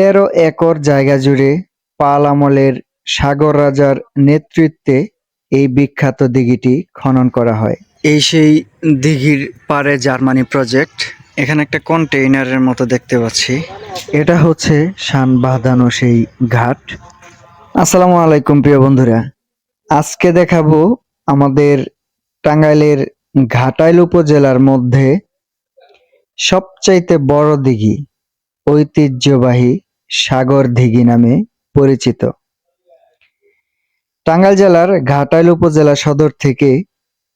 তেরো একর জায়গা জুড়ে পাল আমলের সাগর রাজার নেতৃত্বে এই বিখ্যাত দিঘিটি খনন করা হয়। এই সেই দিঘির পারে জার্মানি প্রজেক্ট, এখানে একটা কন্টেইনারের মতো দেখতে পাচ্ছি। এটা হচ্ছে শান বাঁধানো সেই ঘাট। আসসালামু আলাইকুম প্রিয় বন্ধুরা। আজকে দেখাবো আমাদের টাঙ্গাইলের ঘাটাইল উপজেলার মধ্যে সবচাইতে বড় দিঘি, ঐতিহ্যবাহী সাগর দিঘি নামে পরিচিত। টাঙ্গাইল জেলার ঘাটাইল উপজেলা সদর থেকে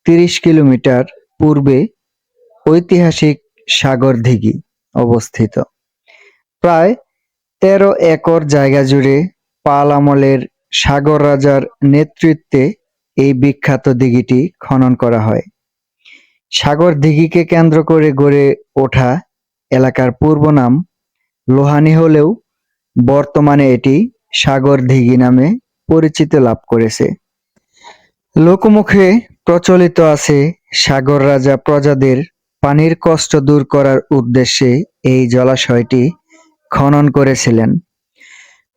তিরিশ কিলোমিটার পূর্বে ঐতিহাসিক সাগর দিঘি অবস্থিত। প্রায় তেরো একর জায়গা জুড়ে পাল আমলের সাগর রাজার নেতৃত্বে এই বিখ্যাত দিঘিটি খনন করা হয়। সাগর দিঘিকে কেন্দ্র করে গড়ে ওঠা এলাকার পূর্ব নাম লোহানি হলেও বর্তমানে এটি সাগর দিঘি নামে পরিচিত লাভ করেছে। লোকমুখে প্রচলিত আছে সাগর রাজা প্রজাদের পানির কষ্ট দূর করার উদ্দেশ্যে এই জলাশয়টি খনন করেছিলেন।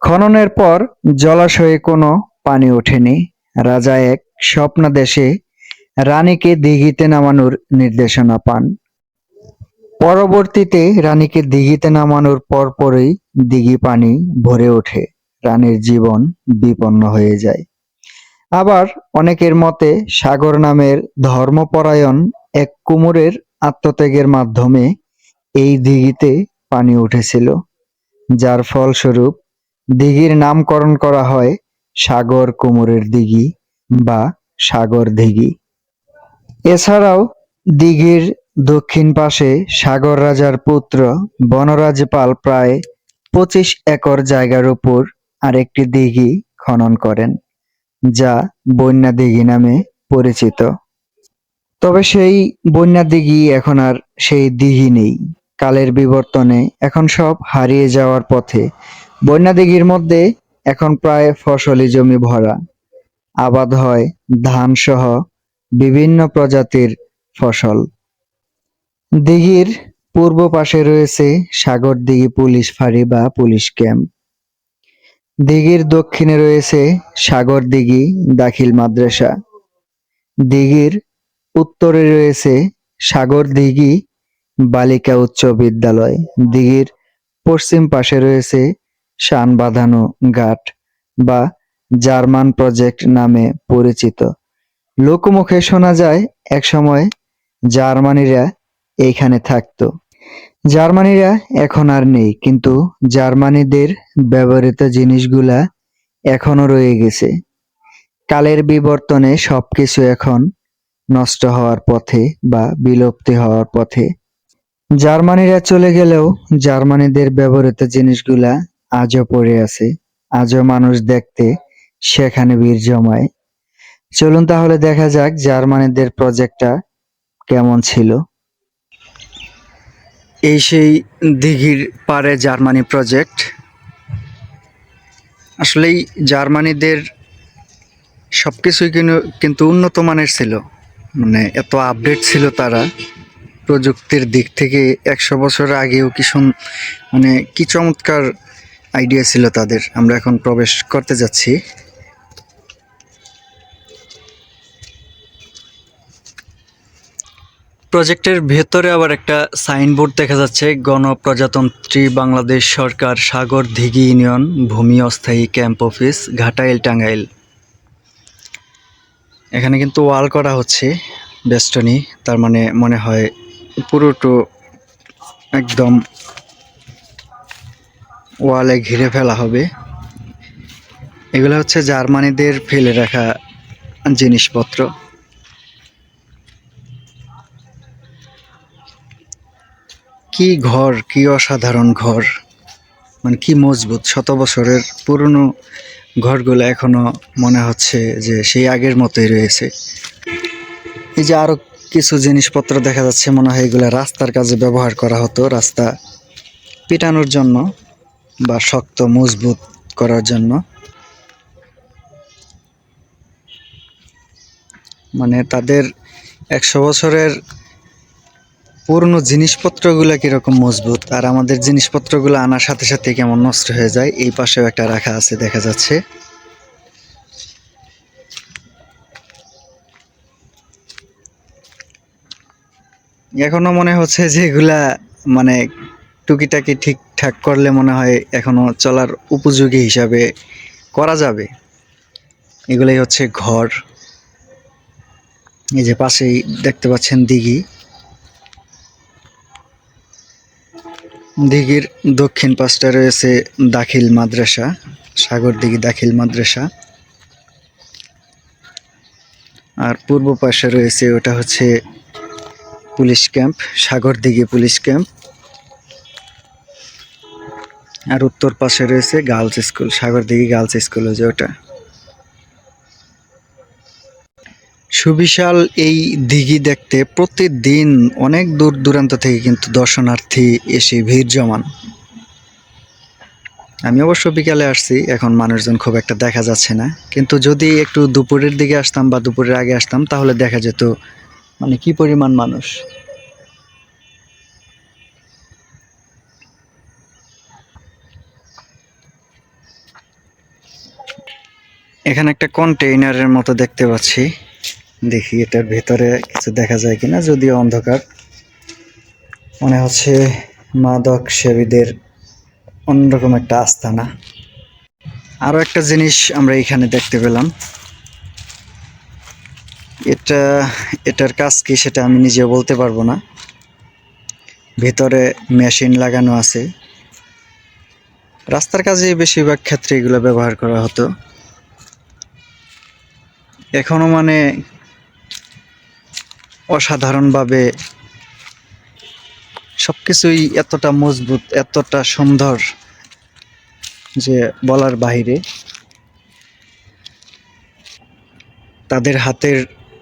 খননের পর জলাশয়ে কোনো পানি ওঠেনি। রাজা এক স্বপ্নাদেশে রানীকে দিঘিতে নামানোর নির্দেশনা পান। পরবর্তীতে রানীকে দিঘিতে নামানোর পরপরই দিঘি পানি ভরে ওঠে। রানীর জীবন বিপন্ন হয়ে যায়। আবার অনেকের মতে সাগর নামের ধর্মপরায়ণ এক কুমোরের আত্মত্যাগের মাধ্যমে এই দিঘিতে পানি উঠেছিল। যার ফলস্বরূপ দিঘির নামকরণ করা হয় সাগর কুমোরের দিঘি বা সাগর দিঘি। এছাড়াও দিঘির দক্ষিণ পাশে সাগর রাজার পুত্র বনরাজ পাল প্রায় পঁচিশ একর জায়গার উপর আরেকটি দিঘি খনন করেন, যা বন্যা দিঘি নামে পরিচিত। তবে সেই বন্যা দিঘি এখন আর সেই দিঘি নেই। কালের বিবর্তনে এখন সব হারিয়ে যাওয়ার পথে বন্যা দিঘির মধ্যে এখন প্রায় ফসলি জমি ভরা। আবাদ হয় ধান সহ বিভিন্ন প্রজাতির ফসল। দিঘির পূর্ব পাশে রয়েছে সাগর দিঘি পুলিশ ফাঁড়ি বা পুলিশ ক্যাম্প। দিঘির দক্ষিণে রয়েছে সাগর দিঘি দাখিল মাদ্রাসা। দিঘির উত্তরে রয়েছে সাগর দিঘি বালিকা উচ্চ বিদ্যালয়। দিঘির পশ্চিম পাশে রয়েছে শান বাঁধানো ঘাট বা জার্মান প্রজেক্ট নামে পরিচিত। লোকমুখে শোনা যায়, একসময় জার্মানিরা এইখানে থাকতো। জার্মানিরা এখন আর নেই, কিন্তু জার্মানিদের ব্যবহৃত জিনিসগুলা এখনও রয়ে গেছে। কালের বিবর্তনে সবকিছু এখন নষ্ট হওয়ার পথে বা বিলুপ্তি হওয়ার পথে। জার্মানিরা চলে গেলেও জার্মানিদের ব্যবহৃত জিনিসগুলা আজও পড়ে আছে, আজও মানুষ দেখতে সেখানে ভিড় জমায়। চলুন তাহলে দেখা যাক জার্মানিদের প্রজেক্টটা কেমন ছিল। এই সেই দিঘির পারে জার্মানি প্রজেক্ট আসলেই জার্মানিদের সব কিছুই কিন্তু উন্নত মানের ছিল। মানে এত আপডেট ছিল তারা। প্রযুক্তির দিক থেকে একশো বছর আগেও কি মানে কি চমৎকার আইডিয়া ছিল তাদের। আমরা এখন প্রবেশ করতে যাচ্ছি। প্রজেক্টের ভেতরে আবার একটা সাইনবোর্ড দেখা যাচ্ছে, গণপ্রজাতন্ত্রী বাংলাদেশ সরকার সাগর দিঘি ইউনিয়ন, ভূমি অস্থায়ী ক্যাম্প অফিস ঘাটাইল টাঙ্গাইল এখানে কিন্তু ওয়াল করা হচ্ছে বেস্টনি তার মানে মনে হয় পুরোটো একদম ওয়ালে ঘিরে ফেলা হবে। এগুলো হচ্ছে জার্মানিদের ফেলে রাখা জিনিসপত্র। কি ঘর, কি অসাধারণ ঘর? মানে কি মজবুত, শত বছরের পুরনো ঘরগুলো এখনও মনে হচ্ছে যে সেই আগের মতোই রয়েছে। এই যে আরও কিছু জিনিসপত্র দেখা যাচ্ছে, মনে হয় এগুলো রাস্তার কাজে ব্যবহার করা হতো, রাস্তা পিটানোর জন্য বা শক্ত, মজবুত করার জন্য। মানে তাদের একশো বছরের পুরনো জিনিসপত্রগুলো কীরকম মজবুত আর আমাদের জিনিসপত্রগুলো আনার সাথে সাথে কেমন নষ্ট হয়ে যায়, এই পাশেও একটা রাখা আছে, দেখা যাচ্ছে। এখনও মনে হচ্ছে যে এগুলা মানে টুকিটাকি ঠিকঠাক করলে মনে হয় এখনও চলার উপযোগী হিসাবে করা যাবে। এগুলাই হচ্ছে ঘর। এই যে পাশেই দেখতে পাচ্ছেন দিঘি। দিঘির দক্ষিণ পাশটা রয়েছে দাখিল মাদ্রাসা, সাগর দিঘি দাখিল মাদ্রাসা। আর পূর্ব পাশে রয়েছে ওটা হচ্ছে police camp, Sagar Dighi police camp. আর উত্তর পাশে রয়েছে girls school, Sagar Dighi girls school যে ওটা। সুবিশাল এই দিঘি দেখতে প্রতিদিন অনেক দূর দূরান্ত থেকে কিন্তু দর্শনার্থী এসে ভিড় জমান। আমি অবশ্য বিকালে আসছি, এখন মানুষজন খুব একটা দেখা যাচ্ছে না। কিন্তু যদি একটু দুপুরের দিকে আসতাম বা দুপুরের আগে আসতাম, তাহলে দেখা যেত মানে কি পরিমাণ মানুষ। এখানে একটা কন্টেইনারের মতো দেখতে পাচ্ছি। দেখি এটার ভেতরে কিছু দেখা যায় কিনা, যদিও অন্ধকার। মনে হচ্ছে মাদক সেবীদের অন্যরকম একটা আস্তানা। আরও একটা জিনিস আমরা এখানে দেখতে পেলাম। এটা, এটার কাজ কি সেটা আমি নিজে বলতে পারব না। ভেতরে মেশিন লাগানো আছে। রাস্তার কাজে বেশিরভাগ ক্ষেত্রে এগুলো ব্যবহার করা হতো। এখনও মানে অসাধারণভাবে সব কিছুই এতটা মজবুত, এতটা সুন্দর যে বলার বাইরে। তাদের হাতের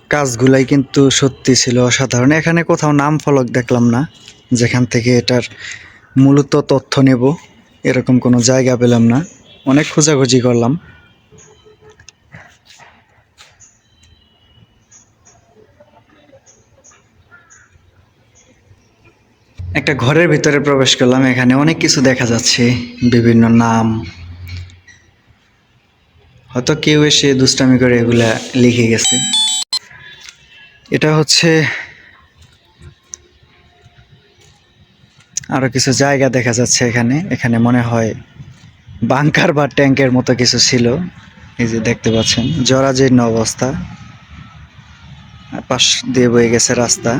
কাজগুলাই কিন্তু সত্যি ছিল অসাধারণ। এখানে কোথাও নাম ফলক দেখলাম না, যেখান থেকে এটার মূলত তথ্য নেব, এরকম কোনো জায়গা পেলাম না। অনেক খোঁজাখুঁজি করলাম। একটা ঘরের ভিতরে প্রবেশ করলাম, এখানে অনেক কিছু দেখা যাচ্ছে, বিভিন্ন নাম। হয়তো কেউ এসে দুষ্টামি করে এগুলা লিখে গেছে। এটা হচ্ছে আরও কিছু জায়গা দেখা যাচ্ছে এখানে। এখানে মনে হয় বাংকার বা ট্যাঙ্কের মতো কিছু ছিল। এই যে দেখতে পাচ্ছেন, জরাজীর্ণ অবস্থা। পাশ দিয়ে বয়ে গেছে রাস্তা।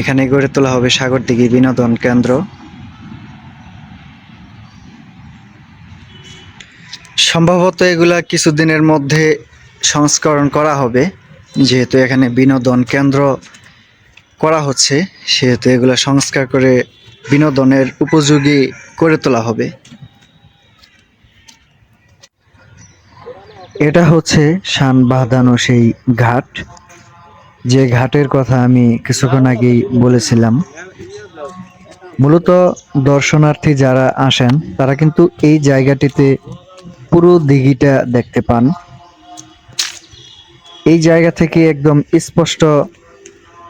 এখানে গড়ে তোলা হবে সাগরদিঘি বিনোদন কেন্দ্র। সম্ভবত এগুলা কিছুদিনের মধ্যে সংস্করণ করা হবে, যেহেতু এখানে বিনোদন কেন্দ্র করা হচ্ছে, সেহেতু এগুলা সংস্কার করে বিনোদনের উপযোগী করে তোলা হবে। এটা হচ্ছে শান বাঁধানো সেই ঘাট। যে ঘাটের কথা আমি কিছুক্ষণ আগেই বলেছিলাম, মূলত দর্শনার্থী যারা আসেন, তারা কিন্তু এই জায়গাটিতে পুরো দিঘিটা দেখতে পান। এই জায়গা থেকে একদম স্পষ্ট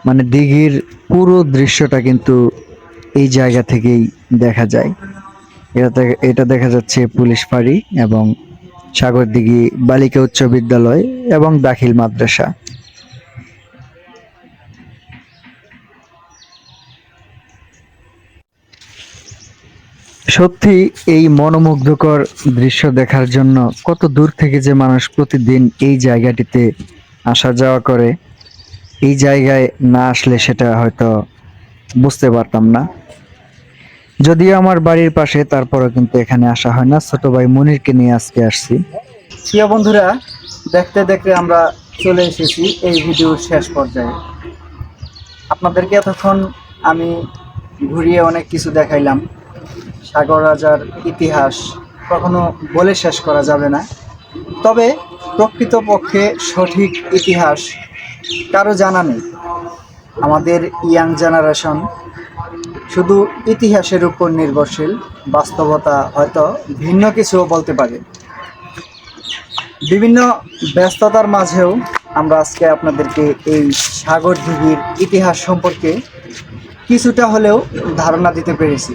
মানে দিঘির পুরো দৃশ্যটা কিন্তু এই জায়গা থেকেই দেখা যায়। এটা এটা দেখা যাচ্ছে পুলিশ ফাঁড়ি এবং সাগরদিঘি বালিকা উচ্চ বিদ্যালয় এবং দাখিল মাদ্রাসা। সত্যি এই মনোমুগ্ধকর দৃশ্য দেখার জন্য কত দূর থেকে যে মানুষ প্রতিদিন এই জায়গাটিতে আসা যাওয়া করে, এই জায়গায় না আসলে সেটা হয়তো বুঝতে পারতাম না। যদিও আমার বাড়ির পাশে, তারপরেও কিন্তু এখানে আসা হয় না। ছোট ভাই মনিরকে নিয়ে আজকে আসছি। প্রিয় বন্ধুরা, দেখতে দেখতে আমরা চলে এসেছি এই ভিডিওর শেষ পর্যায়ে। আপনাদেরকে এতক্ষণ আমি ঘুরিয়ে অনেক কিছু দেখাইলাম। সাগর রাজার ইতিহাস কখনো বলে শেষ করা যাবে না। তবে প্রকৃতপক্ষে সঠিক ইতিহাস কারও জানা নেই। আমাদের ইয়াং জেনারেশন শুধু ইতিহাসের উপর নির্ভরশীল, বাস্তবতা হয়তো ভিন্ন কিছুও বলতে পারে। বিভিন্ন ব্যস্ততার মাঝেও আমরা আজকে আপনাদেরকে এই সাগর দিঘির ইতিহাস সম্পর্কে কিছুটা হলেও ধারণা দিতে পেরেছি।